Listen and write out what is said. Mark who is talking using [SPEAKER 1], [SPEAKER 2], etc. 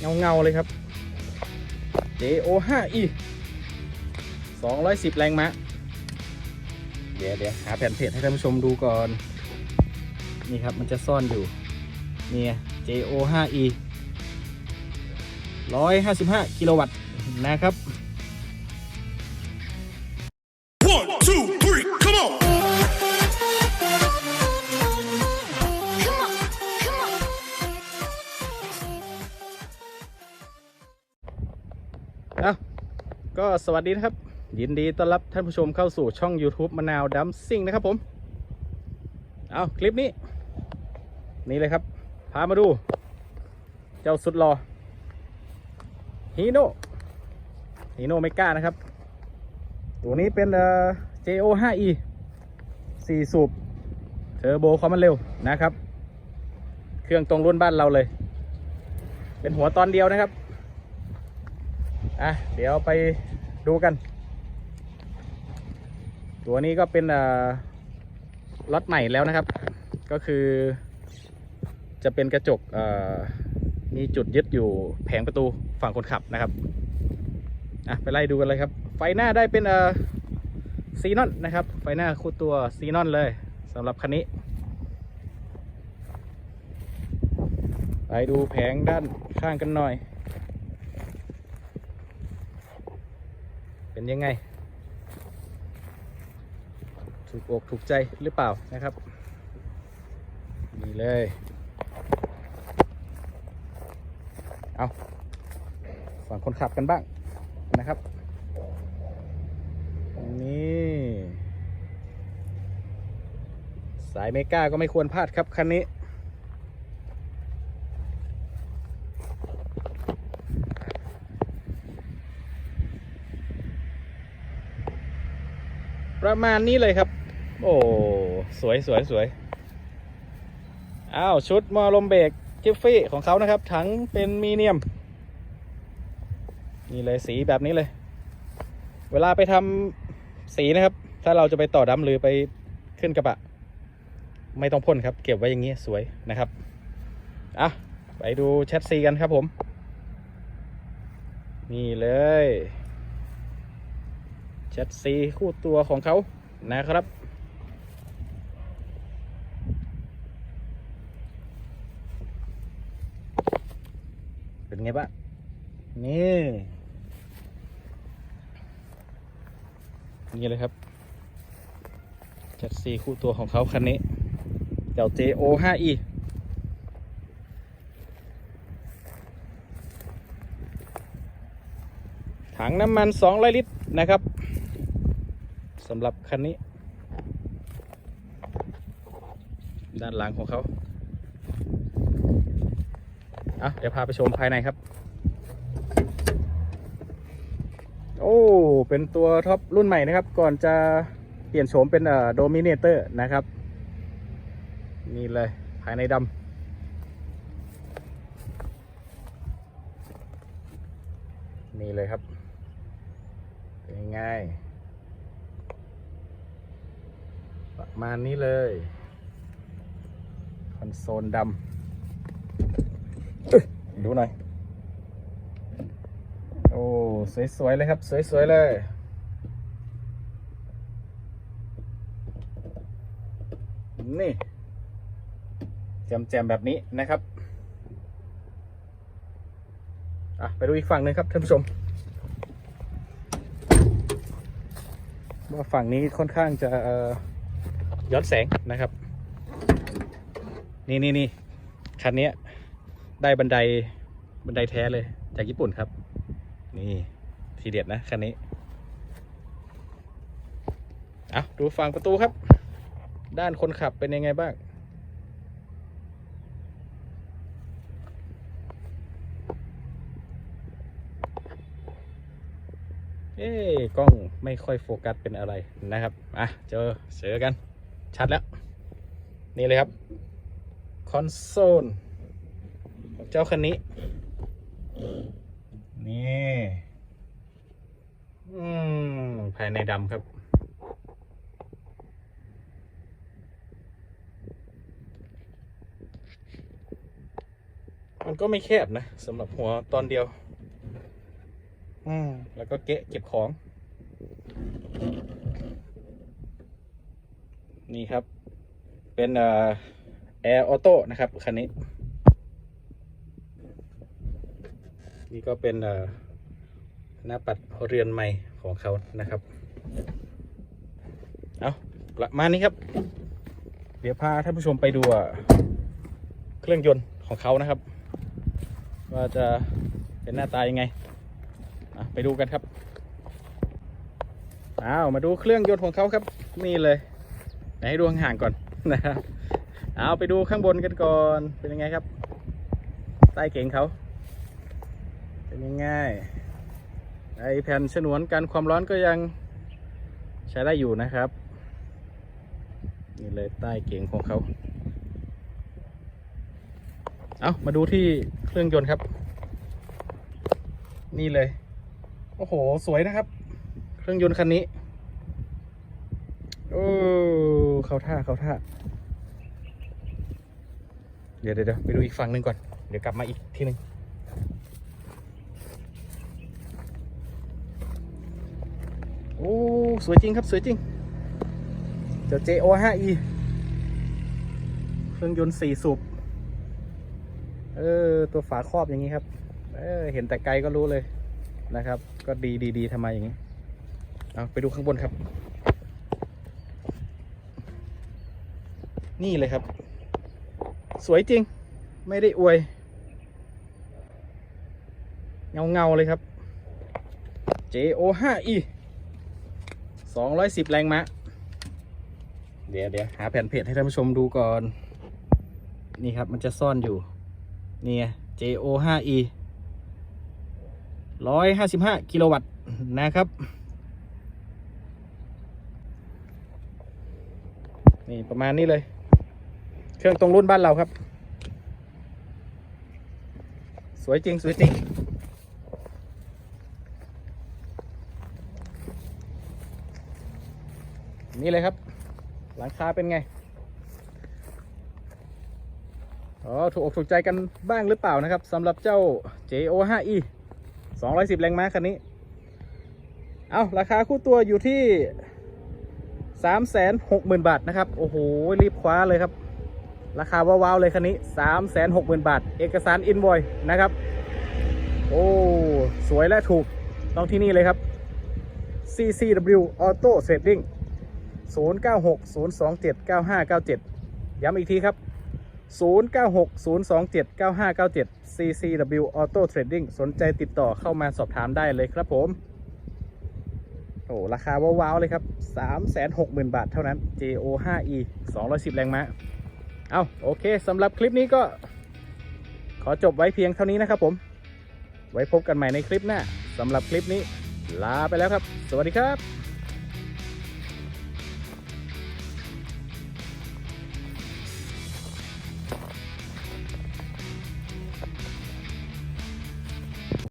[SPEAKER 1] เงาเงาเลยครับ JO 5 E 210 แรงม้าเดี๋ยวเดี๋ยวหาแผ่นเพจให้ท่านผู้ชมดูก่อน นี่ครับมันจะซ่อนอยู่นี่ย JO 5 E 155 กิโลวัตต์นะครับ ก็สวัสดีนะครับ ยินดีต้อนรับท่านผู้ชมเข้าสู่ช่อง YouTube มะนาวดัมซิ่งนะครับผม เอาคลิปนี้ นี่เลยครับ พามาดู เจ้าสุดหลอฮีโน่ฮีโน่เมกานะครับ ตัวนี้เป็นเอ่อ JO 5E 4 สูบเทอร์โบความมันเร็วนะครับ เครื่องตรงรุ่นบ้านเราเลย เป็นหัวตอนเดียวนะครับ อะเดี๋ยวไปดูกัน ตัวนี้ก็เป็นล็อตใหม่แล้วนะครับ ก็คือ จะเป็นกระจกมีจุดยึดอยู่แผงประตูฝั่งคนขับนะครับอะไปไล่ดูกันเลยครับ ไฟหน้าได้เป็นซีนอนนะครับ ไฟหน้าคู่ตัวซีนอนเลยสำหรับคันนี้ไปดูแผงด้านข้างกันหน่อย เป็นยังไง ถูกอกถูกใจหรือเปล่านะครับนี่เลย เอาฝั่งคนขับกันบ้างนะครับนี่สายเมกาก็ไม่ควรพลาดครับ คันนี้ ประมาณนี้เลยครับ โอ้ สวยสวยสวยอ้าว ชุดมอลมเบรกจิฟฟี่ของเขานะครับ ถังเป็นมีเนียม นี่เลยสีแบบนี้เลย เวลาไปทำสีนะครับ ถ้าเราจะไปต่อดำหรือไปขึ้นกระบะ ไม่ต้องพ่นครับ เก็บไว้อย่างนี้สวยนะครับ อะ ไปดูแชทซีกันครับผม นี่เลย ชทซีคู่ตัวของเขานะครับ เป็นไงบ้างนี่นี่เลยครับแชทซีคู่ตัวของเขาคันนี้เจ้า JO 5E ถังน้ำมัน200ลิตรนะครับ สำหรับคันนี้ ด้านหลังของเขาอะเดี๋ยวพาไปชมภายในครับ โอ้ เป็นตัวท็อปรุ่นใหม่นะครับ ก่อนจะเปลี่ยนโฉมเป็นเอ่อโดมิเนเตอร์นะครับ นี่เลยภายในดำนี่เลยครับ เป็นยังไง ประมาณนี้เลย คอนโซลดำดูหน่อย โอ้ สวย ๆ เลยครับ สวย ๆ เลยนี่แจมๆแบบนี้นะครับ อะ ไปดูอีกฝั่งหนึ่งครับท่านผู้ชม ว่าฝั่งนี้ค่อนข้างจะ ย้อนแสงนะครับ นี่นี่นี่คันนี้ได้บันไดบันไดแท้เลย จากญี่ปุ่นครับ นี่ทีเด็ดนะคันนี้เอาดูฝั่งประตูครับ ด้านคนขับเป็นยังไงบ้างเอ้กล้องไม่ค่อยโฟกัสเป็นอะไรนะครับ อะ เจอเจอกัน ชัดแล้ว นี่เลยครับ คอนโซลเจ้าคันนี้ นี่ภายในดำครับ มันก็ไม่แคบนะสำหรับหัวตอนเดียว อืม แล้วก็เกะเก็บของ นี่ครับ เป็นแอร์ออโต้นะครับคันนี้ นี่ก็เป็นหน้าปัดเรือนใหม่ของเขานะครับ เอาประมาณนี้ครับ เดี๋ยวพาท่านผู้ชมไปดูเครื่องยนต์ของเขานะครับ ว่าจะเป็นหน้าตายังไงไปดูกันครับอ้าวมาดูเครื่องยนต์ของเขาครับ นี่เลย ให้ดูห่างๆก่อนนะครับเอาไปดูข้างบนกันก่อนเป็นยังไงครับ ใต้เก่งเขา เป็นยังไงไอแผ่นฉนวนกันความร้อนก็ยังใช้ได้อยู่นะครับนี่เลยใต้เก่งของเขาเอามาดูที่เครื่องยนต์ครับ นี่เลย โอ้โห สวยนะครับ เครื่องยนต์คันนี้ โอ้ เขาท่าเขาท่า เดี๋ยวเดี๋ยวไปดูอีกฝั่งหนึ่งก่อน เดี๋ยวกลับมาอีกที่หนึ่งโอ้ สวยจริงครับ สวยจริง เจ้า JO 5E เครื่องยนต์สี่สูบ เออ ตัวฝาครอบอย่างนี้ครับ เออ เห็นแต่ไกลก็รู้เลยนะครับ ก็ดีดีดีทำไมอย่างนี้ เอาไปดูข้างบนครับ นี่เลยครับ สวยจริง ไม่ได้อวย เงาเงาเลยครับ JO 5E 210 แรงม้าเดี๋ยวเดี๋ยวหาแผ่นเพจให้ท่านผู้ชมดูก่อน นี่ครับมันจะซ่อนอยู่ นี่ไง JO 5E 155 กิโลวัตต์นะครับ นี่ประมาณนี้เลย รื่องตรงรุ่นบ้านเราครับ สวยจริง สวยจริง นี่เลยครับ หลังคาเป็นไง อ๋อ ถูกอกถูกใจกันบ้างหรือเปล่านะครับสำหรับเจ้า JO 5E 210 แรงม้าคันนี้ เอาราคาคู่ตัวอยู่ที่ 360,000 บาทนะครับ โอ้โห รีบคว้าเลยครับ ราคาว้าวๆเลยคันนี้360,000บาท เอกสารอิน o อยนะครับ โอ้สวยและถูกต้องที่นี่เลยครับ CCW Auto Trading 0960279597 ย้ำอีกทีครับ 0960279597 CCW Auto Trading สนใจติดต่อเข้ามาสอบถามได้เลยครับผมโอ้ราคาว้าวๆเลยครับ 360,000 บาทเท่านั้น JO 5E 210 แรงม้า เอาโอเคสำหรับคลิปนี้ก็ ขอจบไว้เพียงเท่านี้นะครับผม ไว้พบกันใหม่ในคลิปหน้าสำหรับคลิปนี้ ลาไปแล้วครับ สวัสดีครับ